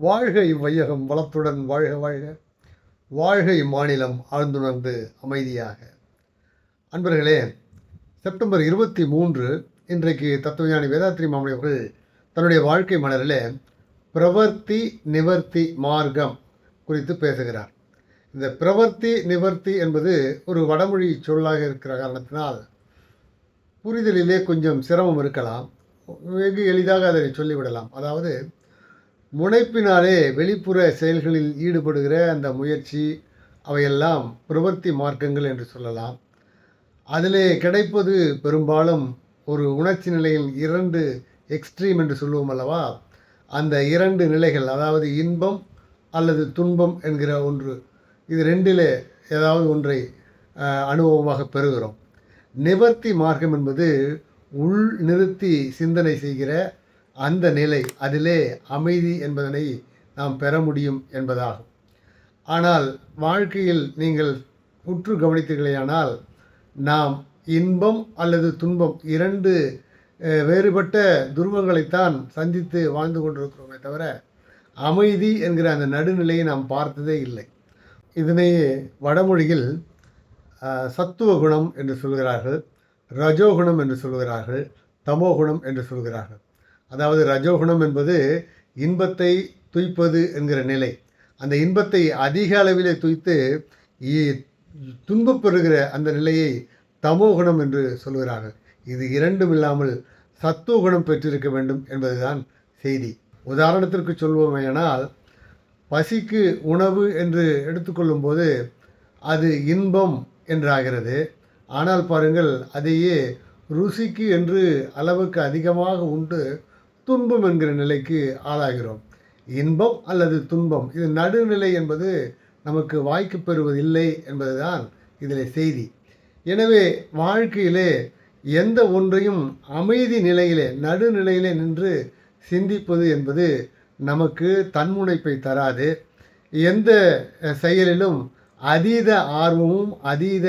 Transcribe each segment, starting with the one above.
வாழ்க இவ்வையகம் வளத்துடன் வாழ்க வாழ்க. வாழ்க இம்மாநிலம் ஆழ்ந்துணர்ந்து அமைதியாக. அன்பர்களே செப்டம்பர் இருபத்தி மூன்று இன்றைக்கு தத்துவஞானி வேதாத்ரி மாமணி அவர்கள் தன்னுடைய வாழ்க்கை மலரில் பிரவர்த்தி நிவர்த்தி மார்க்கம் குறித்து பேசுகிறார். இந்த பிரவர்த்தி நிவர்த்தி என்பது ஒரு வடமொழி சொல்லாக இருக்கிற காரணத்தினால் புரிதலிலே கொஞ்சம் சிரமம் இருக்கலாம் வெகு எளிதாக அதை சொல்லிவிடலாம். அதாவது முனைப்பினாலே வெளிப்புற செயல்களில் ஈடுபடுகிற அந்த முயற்சி அவையெல்லாம் பிரவர்த்தி மார்க்கங்கள் என்று சொல்லலாம். அதிலே கிடைப்பது பெரும்பாலும் ஒரு உணர்ச்சி நிலையில் இரண்டு எக்ஸ்ட்ரீம் என்று சொல்லுவோம் அல்லவா? அந்த இரண்டு நிலைகள் அதாவது இன்பம் அல்லது துன்பம் என்கிற ஒன்று. இது ரெண்டிலே ஏதாவது ஒன்றை அனுபவமாக பெறுகிறோம். நிவர்த்தி மார்க்கம் என்பது உள் நிறுத்தி சிந்தனை செய்கிற அந்த நிலை அதிலே அமைதி என்பதனை நாம் பெற முடியும் என்பதாகும். ஆனால் வாழ்க்கையில் நீங்கள் உற்று கவனித்தீர்களேயானால் நாம் இன்பம் அல்லது துன்பம் இரண்டு வேறுபட்ட துருவங்களைத்தான் சந்தித்து வாழ்ந்து கொண்டிருக்கிறோமே தவிர அமைதி என்கிற அந்த நடுநிலையை நாம் பார்த்ததே இல்லை. இதனையே வடமொழியில் சத்துவ குணம் என்று சொல்கிறார்கள் ரஜோகுணம் என்று சொல்கிறார்கள் தமோகுணம் என்று சொல்கிறார்கள். அதாவது ரஜோகுணம் என்பது இன்பத்தை துய்ப்பது என்கிற நிலை. அந்த இன்பத்தை அதிக அளவிலே துய்த்து இ- பெறுகிற அந்த நிலையை தமோகுணம் என்று சொல்கிறார்கள் இது இரண்டும் இல்லாமல் சத்துவகுணம் பெற்றிருக்க வேண்டும் என்பதுதான் செய்தி. உதாரணத்திற்கு சொல்வோமேனால் பசிக்கு உணவு என்று எடுத்துக்கொள்ளும்போது அது இன்பம் என்றாகிறது. ஆனால் பாருங்கள் அதையே ருசிக்கு என்று அளவுக்கு அதிகமாக உண்டு துன்பம் என்கிற நிலைக்கு ஆளாகிறோம். இன்பம் அல்லது துன்பம்? இது நடுநிலை என்பது நமக்கு வாய்க்கு பெறுவதில்லை என்பதுதான் இதில் செய்தி. எனவே வாழ்க்கையிலே எந்த ஒன்றையும் அமைதி நிலையிலே நடுநிலையிலே நின்று சிந்திப்பது என்பது நமக்கு தன்முனைப்பை தராது. எந்த செயலிலும் அதீத ஆர்வமும் அதீத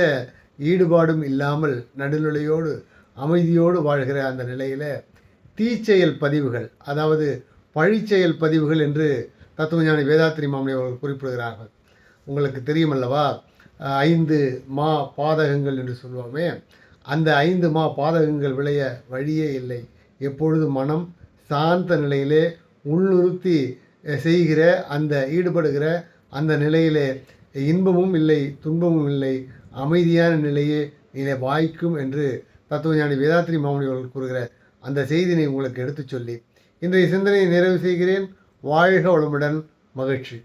ஈடுபாடும் இல்லாமல் நடுநிலையோடு அமைதியோடு வாழ்கிற அந்த நிலையில் தீச்செயல் பதிவுகள் அதாவது பழிச்செயல் பதிவுகள் என்று தத்துவஞானி வேதாத்திரி மாமணி அவர்கள் குறிப்பிடுகிறார்கள். உங்களுக்கு தெரியுமல்லவா ஐந்து மா பாதகங்கள் என்று சொல்லுவோமே. அந்த ஐந்து மா பாதகங்கள் விளைய வழியே இல்லை. எப்பொழுது மனம் சாந்த நிலையிலே உள்நிறுத்தி செய்கிற அந்த ஈடுபடுகிற அந்த நிலையிலே இன்பமும் இல்லை துன்பமும் இல்லை அமைதியான நிலையே நிலை வாய்க்கும் என்று தத்துவஞானி வேதாத்திரி மாமணி அவர்கள் கூறுகிற அந்த செய்தினை உங்களுக்கு எடுத்துச் சொல்லி இன்றைய சிந்தனையை நிறைவு செய்கிறேன். வாழ்க வளமுடன் மகிழ்ச்சி.